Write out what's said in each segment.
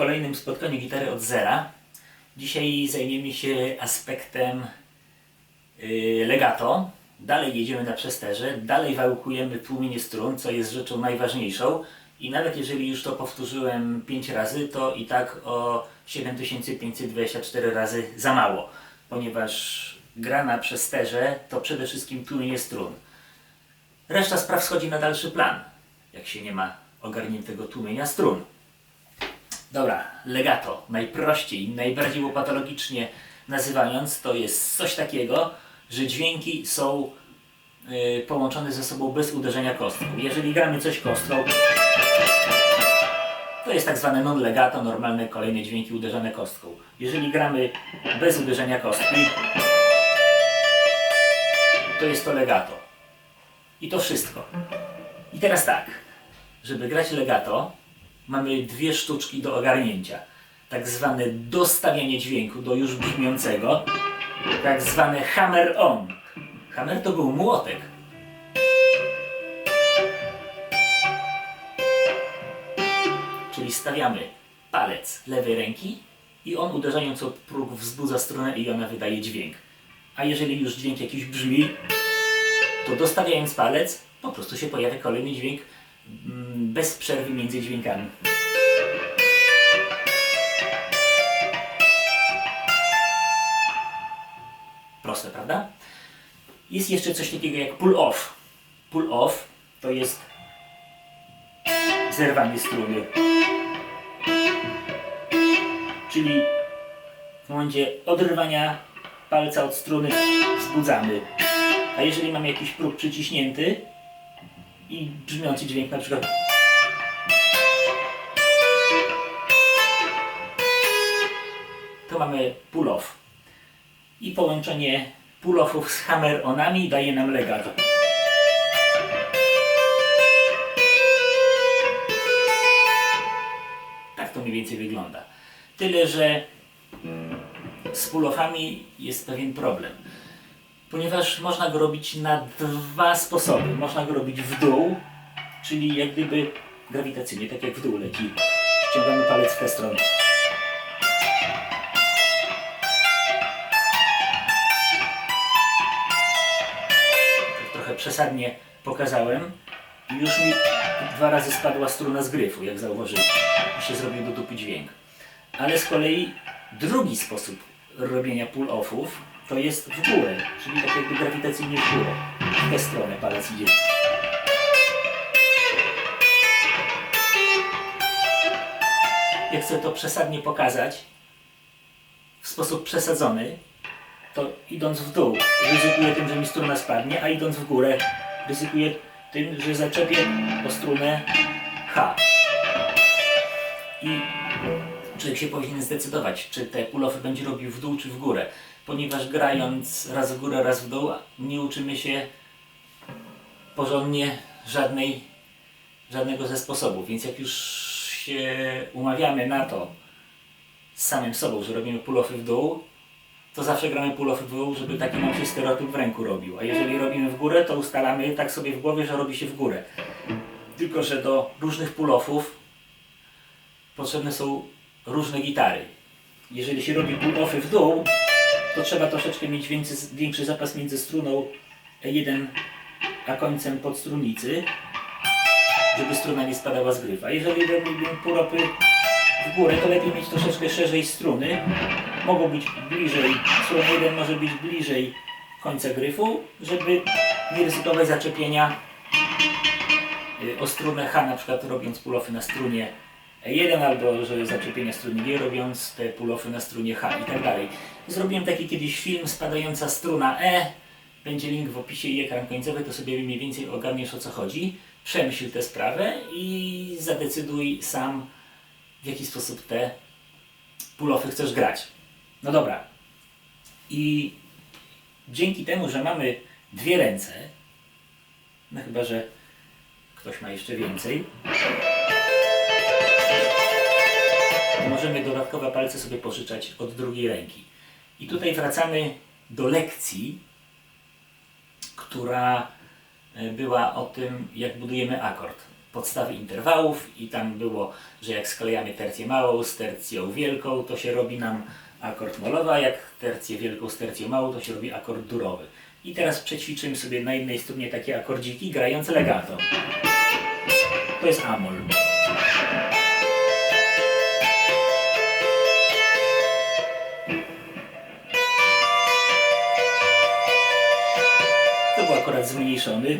kolejnym spotkaniu gitary od zera. Dzisiaj zajmiemy się aspektem yy, legato. Dalej jedziemy na przesterze, dalej wałkujemy tłumienie strun, co jest rzeczą najważniejszą. I nawet jeżeli już to powtórzyłem 5 razy, to i tak o 7524 razy za mało, ponieważ gra na przesterze to przede wszystkim tłumienie strun. Reszta spraw schodzi na dalszy plan, jak się nie ma ogarniętego tłumienia strun. Dobra, legato, najprościej, najbardziej łopatologicznie nazywając, to jest coś takiego, że dźwięki są y, połączone ze sobą bez uderzenia kostką. Jeżeli gramy coś kostką, to jest tak zwane non-legato, normalne kolejne dźwięki uderzane kostką. Jeżeli gramy bez uderzenia kostki, to jest to legato. I to wszystko. I teraz tak, żeby grać legato, mamy dwie sztuczki do ogarnięcia. Tak zwane dostawianie dźwięku do już brzmiącego, tak zwane hammer on. Hammer to był młotek. Czyli stawiamy palec lewej ręki i on uderzając o próg wzbudza strunę i ona wydaje dźwięk. A jeżeli już dźwięk jakiś brzmi, to dostawiając palec po prostu się pojawia kolejny dźwięk bez przerwy między dźwiękami. Proste, prawda? Jest jeszcze coś takiego jak pull off. Pull off to jest zerwanie struny. Czyli w momencie odrywania palca od struny wzbudzamy. A jeżeli mamy jakiś próg przyciśnięty i brzmiący dźwięk na przykład to mamy pull off. I połączenie pull offów z hammer onami daje nam legato. Tak to mniej więcej wygląda. Tyle, że z pull-offami jest pewien problem. Ponieważ można go robić na dwa sposoby. Można go robić w dół, czyli jak gdyby grawitacyjnie, tak jak w dół leci. Ściągamy palec w tę stronę. Tak trochę przesadnie pokazałem. I już mi dwa razy spadła struna z gryfu, jak zauważyłem. I się zrobił do dupy dźwięk. Ale z kolei drugi sposób robienia pull-offów to jest w górę, czyli tak jakby grawitacyjnie w górę. W tę stronę palec idzie. Jak chcę to przesadnie pokazać, w sposób przesadzony, to idąc w dół ryzykuję tym, że mi struna spadnie, a idąc w górę ryzykuję tym, że zaczepię o strunę H. I człowiek się powinien zdecydować, czy te pull-offy będzie robił w dół, czy w górę. Ponieważ grając raz w górę, raz w dół, nie uczymy się porządnie żadnej, żadnego ze sposobów. Więc jak już się umawiamy na to z samym sobą, że robimy pull-offy w dół, to zawsze gramy pull-offy w dół, żeby taki nam się stereotyp w ręku robił. A jeżeli robimy w górę, to ustalamy tak sobie w głowie, że robi się w górę. Tylko, że do różnych pull-offów potrzebne są różne gitary. Jeżeli się robi pull-offy w dół, to trzeba troszeczkę mieć więcej, większy zapas między struną E1 a końcem podstrunicy, żeby struna nie spadała z gryfa. Jeżeli robimy pull-offy w górę, to lepiej mieć troszeczkę szerzej struny. Mogą być bliżej, struna 1 może być bliżej końca gryfu, żeby nie ryzykować zaczepienia y, o strunę H, na przykład robiąc pull-offy na strunie E1 albo że zaczepienia struny G, robiąc te pull-offy na strunie H i tak dalej. Zrobiłem taki kiedyś film Spadająca struna E. Będzie link w opisie i ekran końcowy, to sobie mniej więcej ogarniesz o co chodzi. Przemyśl tę sprawę i zadecyduj sam w jaki sposób te pull-offy chcesz grać. No dobra. I dzięki temu, że mamy dwie ręce, no chyba, że ktoś ma jeszcze więcej, dodatkowe palce sobie pożyczać od drugiej ręki. I tutaj wracamy do lekcji, która e, była o tym, jak budujemy akord. podstawy interwałów i tam było, że jak sklejamy tercję małą z tercją wielką, to się robi nam akord molowy, a jak tercję wielką z tercją małą, to się robi akord durowy. I teraz przećwiczymy sobie na jednej strunie takie akordziki grające legato. To jest amol. Akurat zmniejszony,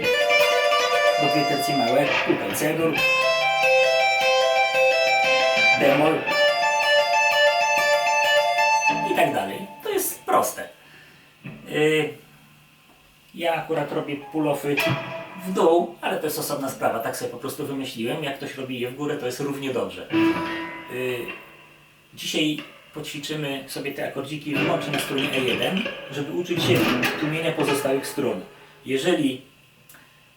bo dwie tercje małe, tutaj C-dur, bemol i tak dalej. To jest proste. Yy, ja akurat robię pull-offy w dół, ale to jest osobna sprawa, tak sobie po prostu wymyśliłem. Jak ktoś robi je w górę, to jest równie dobrze. Yy, dzisiaj poćwiczymy sobie te akordziki wyłącznie na strunie E1, żeby uczyć się tłumienia pozostałych strun. Jeżeli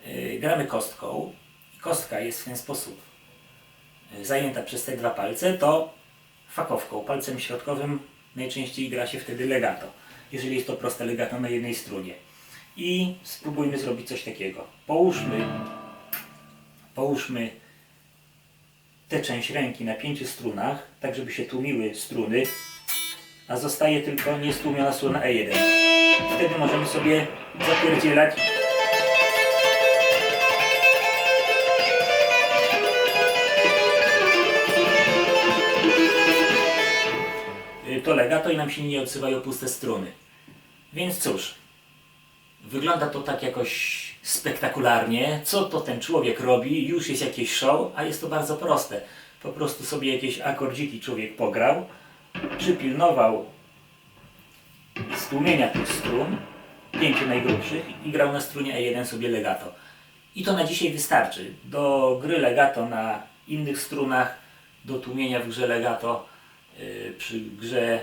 yy, gramy kostką i kostka jest w ten sposób yy, zajęta przez te dwa palce, to fakowką, palcem środkowym najczęściej gra się wtedy legato, jeżeli jest to proste legato na jednej strunie. I spróbujmy zrobić coś takiego. Połóżmy, połóżmy tę część ręki na pięciu strunach, tak żeby się tłumiły struny, a zostaje tylko niestłumiona struna E1. Wtedy możemy sobie zapierdzielać y, to legato i nam się nie odzywają puste struny. Więc cóż, wygląda to tak jakoś spektakularnie. Co to ten człowiek robi? Już jest jakieś show, a jest to bardzo proste. Po prostu sobie jakieś akordziki człowiek pograł, przypilnował stłumienia tych strun, pięciu najgrubszych i grał na strunie E1 sobie legato. I to na dzisiaj wystarczy. Do gry legato na innych strunach, do tłumienia w grze legato, yy, przy grze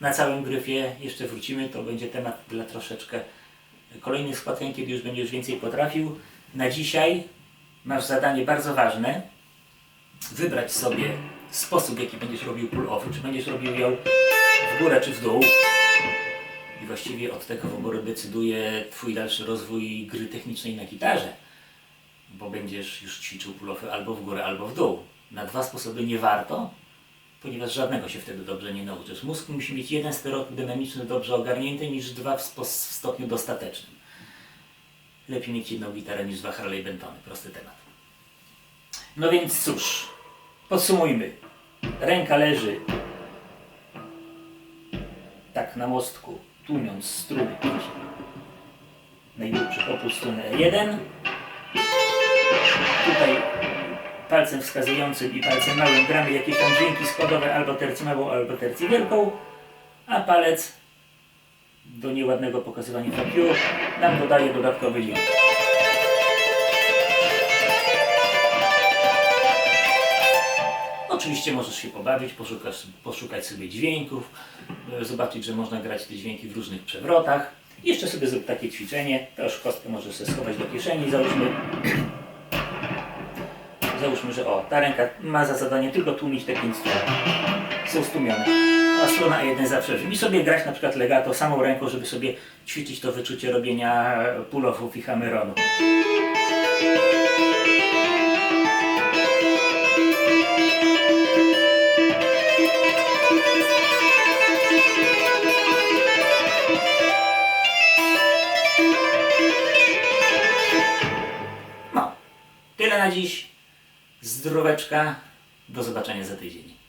na całym gryfie jeszcze wrócimy, to będzie temat dla troszeczkę kolejnych spotkań, kiedy już będziesz więcej potrafił. Na dzisiaj masz zadanie bardzo ważne, wybrać sobie sposób, jaki będziesz robił pull-offy, czy będziesz robił ją w górę, czy w dół. Właściwie od tego wyboru decyduje Twój dalszy rozwój gry technicznej na gitarze, bo będziesz już ćwiczył pull-offy albo w górę, albo w dół. Na dwa sposoby nie warto, ponieważ żadnego się wtedy dobrze nie nauczysz. Mózg musi mieć jeden stereotyp dynamiczny dobrze ogarnięty niż dwa w, w stopniu dostatecznym. Lepiej mieć jedną gitarę niż dwa Harley Bentony. Prosty temat. No więc cóż, podsumujmy. Ręka leży tak na mostku, tłumiąc struny pięć najgrubszych oprócz struny E1. Tutaj palcem wskazującym i palcem małym gramy jakieś tam dźwięki składowe albo tercję małą, albo tercję wielką, a palec do nieładnego pokazywania you nam dodaje dodatkowy dźwięk. Oczywiście możesz się pobawić, poszukać, poszukać sobie dźwięków, e, zobaczyć, że można grać te dźwięki w różnych przewrotach. Jeszcze sobie zrób takie ćwiczenie, to już kostkę możesz sobie schować do kieszeni, załóżmy Załóżmy, że o, ta ręka ma za zadanie tylko tłumić te pięć stron. Są stłumione. A strona A1 zawsze I sobie grać na przykład legato samą ręką, żeby sobie ćwiczyć to wyczucie robienia pull-offów i hammeronu. Na dziś. Zdroweczka. Do zobaczenia za tydzień.